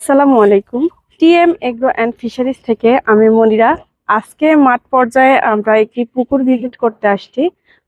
আসসালামু আলাইকুম। TM agro and fisheries থেকে আমি মনিরা। আজকে মাঠ পর্যায়ে আমরা একটি পুকুর ভিজিট করতে আসছি।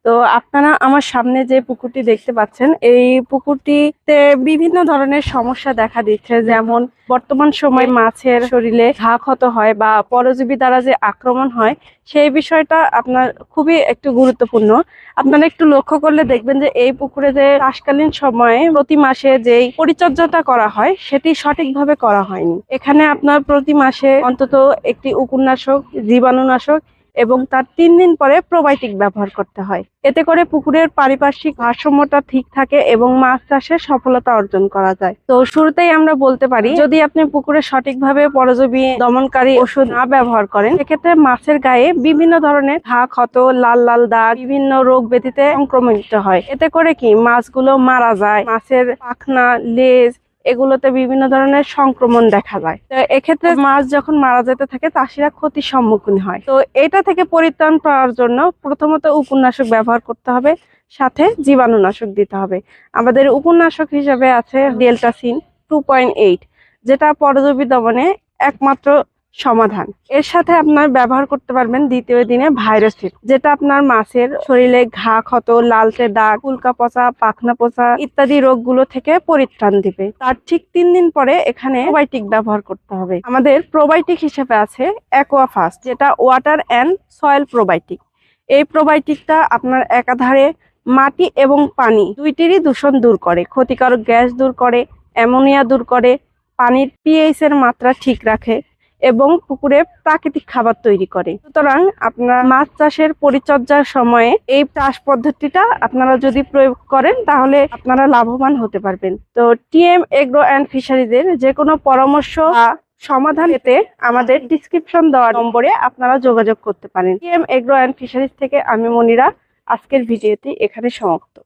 তো আপনারা আমার সামনে যে পুকুরটি দেখতে পাচ্ছেন, এই পুকুরটিতে বিভিন্ন ধরনের সমস্যা দেখা দিচ্ছে। যেমন বর্তমান সময় মাছের শরীরে ঘা ক্ষত হয় বা পরজীবী দ্বারা যে আক্রমণ হয়, সেই বিষয়টা আপনার খুবই একটু গুরুত্বপূর্ণ। আপনারা একটু লক্ষ্য করলে দেখবেন যে এই পুকুরে যে চাষকালীন সময়ে প্রতি মাসে যেই পরিচর্যাটা করা হয়, সেটি সঠিকভাবে করা হয়নি। এখানে আপনার প্রতি মাসে অন্তত একটি উপন্যাসক জীবাণুনাশক এবং তার তিন দিন পরে প্রোবায়োটিক ব্যবহার করতে হয়। এতে করে পুকুরের পারিপার্শ্বিক ভারসাম্যটা ঠিক থাকে এবং মাছ চাষে সফলতা অর্জন করা যায়। তো শুরুতেই আমরা বলতে পারি, যদি আপনি পুকুরে সঠিকভাবে পরজীবী দমনকারী ওষুধ না ব্যবহার করেন, সেক্ষেত্রে মাছের গায়ে বিভিন্ন ধরনের ঘা, ক্ষত, লাল লাল দাগ, বিভিন্ন রোগ ব্যাধিতে সংক্রমিত হয়। এতে করে কি? মাছগুলো মারা যায়। মাছের পাখনা, লেজ এগুলোতে বিভিন্ন ধরনের সংক্রমণ দেখা যায়। তো এক্ষেত্রে মাছ যখন মারা যেতে থাকে, চাষিরা ক্ষতির সম্মুখীন হয়। তো এটা থেকে পরিত্রাণ পাওয়ার জন্য প্রথমত উপন্যাসক ব্যবহার করতে হবে, সাথে জীবাণুনাশক দিতে হবে। আমাদের উপন্যাসক হিসাবে আছে ডেল্টাসিন টু পয়েন্ট এইট, যেটা পরজীবী দমনে একমাত্র সমাধান। এর সাথে আপনার ব্যবহার করতে পারবেন দ্বিতীয় দিনে ভাইরাসিড যেটা আপনার মাছের শরীরে ঘা, ক্ষত, লালচে দাগ উল্কা পচা, পাখনা পচা ইত্যাদি রোগগুলো থেকে পরিত্রাণ দিবে। তার ঠিক তিন দিন পরে এখানে প্রোবায়োটিক ব্যবহার করতে হবে। আমাদের প্রোবায়োটিক হিসেবে আছে অ্যাকোয়াফাস্ট যেটা ওয়াটার অ্যান্ড সয়েল প্রোবায়োটিক। এই প্রোবায়োটিকটা আপনার একাধারে মাটি এবং পানি দুইটিরই দূষণ দূর করে, ক্ষতিকারক গ্যাস দূর করে, অ্যামোনিয়া দূর করে, পানির পিএইচ এর মাত্রা ঠিক রাখে এবং পুকুরে প্রাকৃতিক খাবার তৈরি করে। সুতরাং আপনার মাছ চাষের পরিচর্যার সময়ে এই চাষ পদ্ধতিটা আপনারা যদি প্রয়োগ করেন, তাহলে আপনারা লাভবান হতে পারবেন। তো টিএম এগ্রো অ্যান্ড ফিশারিজের যে কোনো পরামর্শ সমাধান পেতে আমাদের ডিসক্রিপশন দেওয়া নম্বরে আপনারা যোগাযোগ করতে পারেন। টিএম এগ্রো অ্যান্ড ফিশারিজ থেকে আমি মনিরা। আজকের ভিডিওটি এখানে সমাপ্ত।